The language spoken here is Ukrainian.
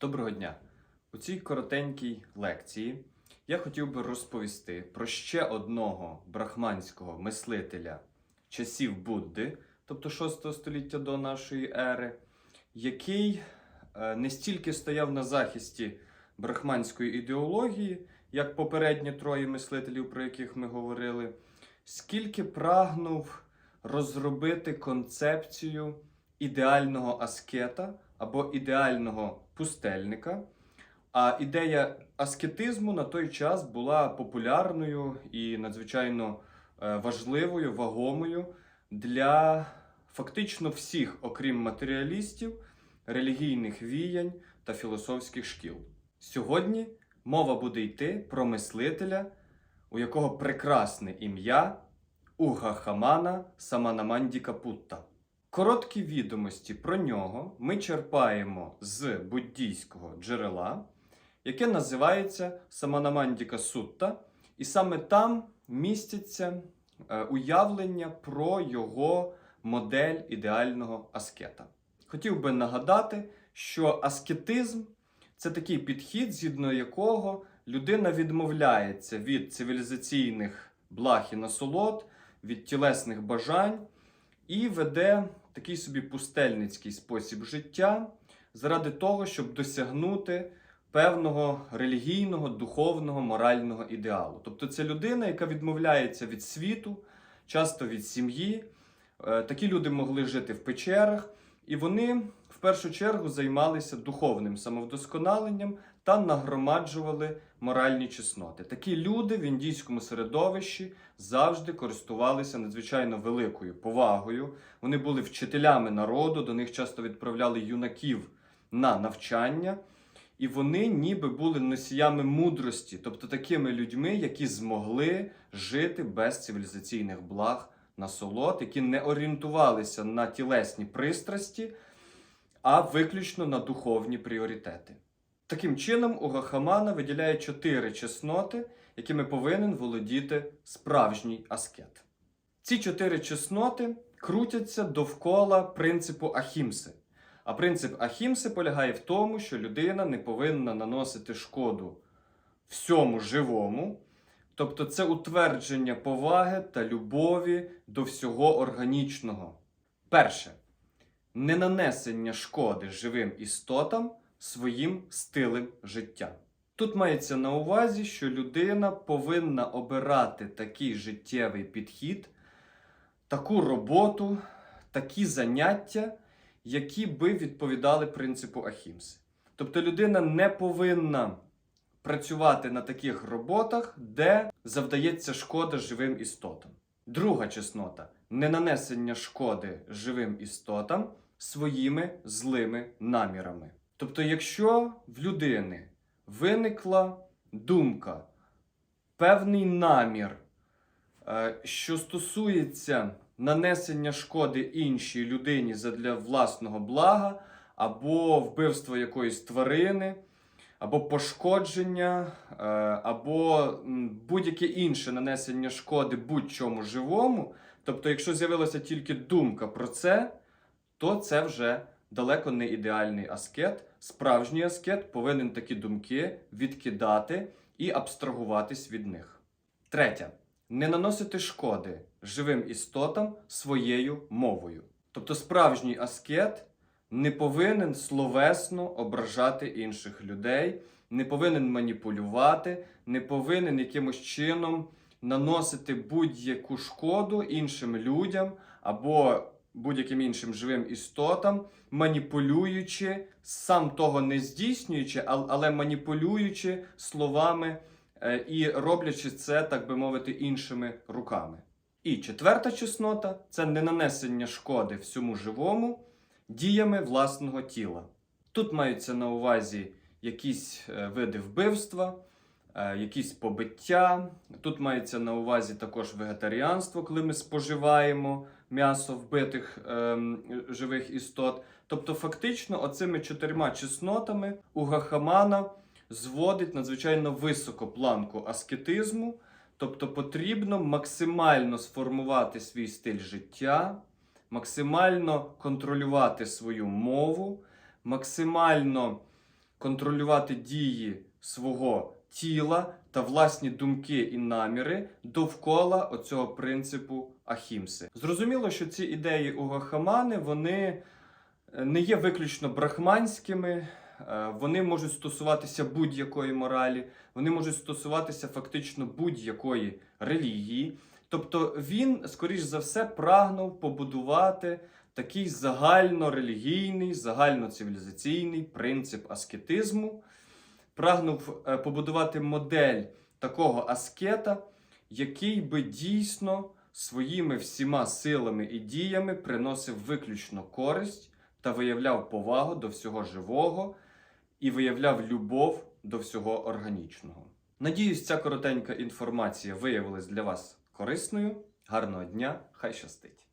Доброго дня! У цій коротенькій лекції я хотів би розповісти про ще одного брахманського мислителя часів Будди, тобто 6 століття до нашої ери, який е, не стільки стояв на захисті брахманської ідеології, як попередні троє мислителів, про яких ми говорили, скільки прагнув розробити концепцію ідеального аскета або ідеального пустельника. А ідея аскетизму на той час була популярною і надзвичайно е, важливою, вагомою для фактично всіх, окрім матеріалістів, релігійних віянь та філософських шкіл. Сьогодні мова буде йти про мислителя, у якого прекрасне ім'я Угахамана Саманамандіка Путта. Короткі відомості про нього ми черпаємо з буддійського джерела, яке називається Саманамандіка Сутта, і саме там містяться е, уявлення про його модель ідеального аскета. Хотів би нагадати, що аскетизм це такий підхід, згідно якого людина відмовляється від цивілізаційних благ і насолод, від тілесних бажань і веде такий собі пустельницький спосіб життя заради того, щоб досягнути певного релігійного, духовного, морального ідеалу. Тобто це людина, яка відмовляється від світу, часто від сім'ї. Е, Такі люди могли жити в печерах, і вони в першу чергу займалися духовним самовдосконаленням та нагромаджували моральні чесноти. Такі люди в індійському середовищі завжди користувалися надзвичайно великою повагою. Вони були вчителями народу, до них часто відправляли юнаків на навчання. І вони ніби були носіями мудрості, тобто такими людьми, які змогли жити без цивілізаційних благ насолод, які не орієнтувалися на тілесні пристрасті, а виключно на духовні пріоритети. Таким чином, у Гахамана виділяє чотири чесноти, якими повинен володіти справжній аскет. Ці чотири чесноти крутяться довкола принципу Ахімси. А принцип Ахімси полягає в тому, що людина не повинна наносити шкоду всьому живому, тобто це утвердження поваги та любові до всього органічного. Перше не нанесення шкоди живим істотам своїм стилем життя. Тут мається на увазі, що людина повинна обирати такий життєвий підхід, таку роботу, такі заняття, які би відповідали принципу Ахімси. Тобто людина не повинна працювати на таких роботах, де завдається шкода живим істотам. Друга чеснота не нанесення шкоди живим істотам своїми злими намірами. Тобто, якщо в людини виникла думка, певний намір, е, що стосується нанесення шкоди іншій людині задля власного блага, або вбивства якоїсь тварини, або пошкодження, е, або будь-яке інше нанесення шкоди будь-чому живому. Тобто, якщо з'явилася тільки думка про це, то це вже далеко не ідеальний аскет. Справжній аскет повинен такі думки відкидати і абстрагуватись від них. Третє. Не наносити шкоди живим істотам своєю мовою. Тобто справжній аскет не повинен словесно ображати інших людей, не повинен маніпулювати, не повинен якимось чином наносити будь-яку шкоду іншим людям або будь-яким іншим живим істотам, маніпулюючи, сам того не здійснюючи, але маніпулюючи словами е, і роблячи це, так би мовити, іншими руками. І четверта чеснота це не нанесення шкоди всьому живому діями власного тіла. Тут маються на увазі якісь е, види вбивства, е, якісь побиття. Тут мається на увазі також вегетаріанство, коли ми споживаємо м'ясо вбитих ем, живих істот. Тобто, фактично, оцими чотирма чеснотами у Гахамана зводить надзвичайно високу планку аскетизму. Тобто потрібно максимально сформувати свій стиль життя, максимально контролювати свою мову, максимально контролювати дії свого тіла та власні думки і наміри довкола оцього принципу Ахімси. Зрозуміло, що ці ідеї у Гахамани вони е, не є виключно брахманськими, е, вони можуть стосуватися будь-якої моралі, вони можуть стосуватися фактично будь-якої релігії. Тобто він, скоріш за все, прагнув побудувати такий загальнорелігійний, загальноцивілізаційний принцип аскетизму, прагнув е, побудувати модель такого аскета, який би дійсно своїми всіма силами і діями приносив виключно користь та виявляв повагу до всього живого і виявляв любов до всього органічного. Надіюсь, ця коротенька інформація виявилась для вас корисною. Гарного дня, хай щастить!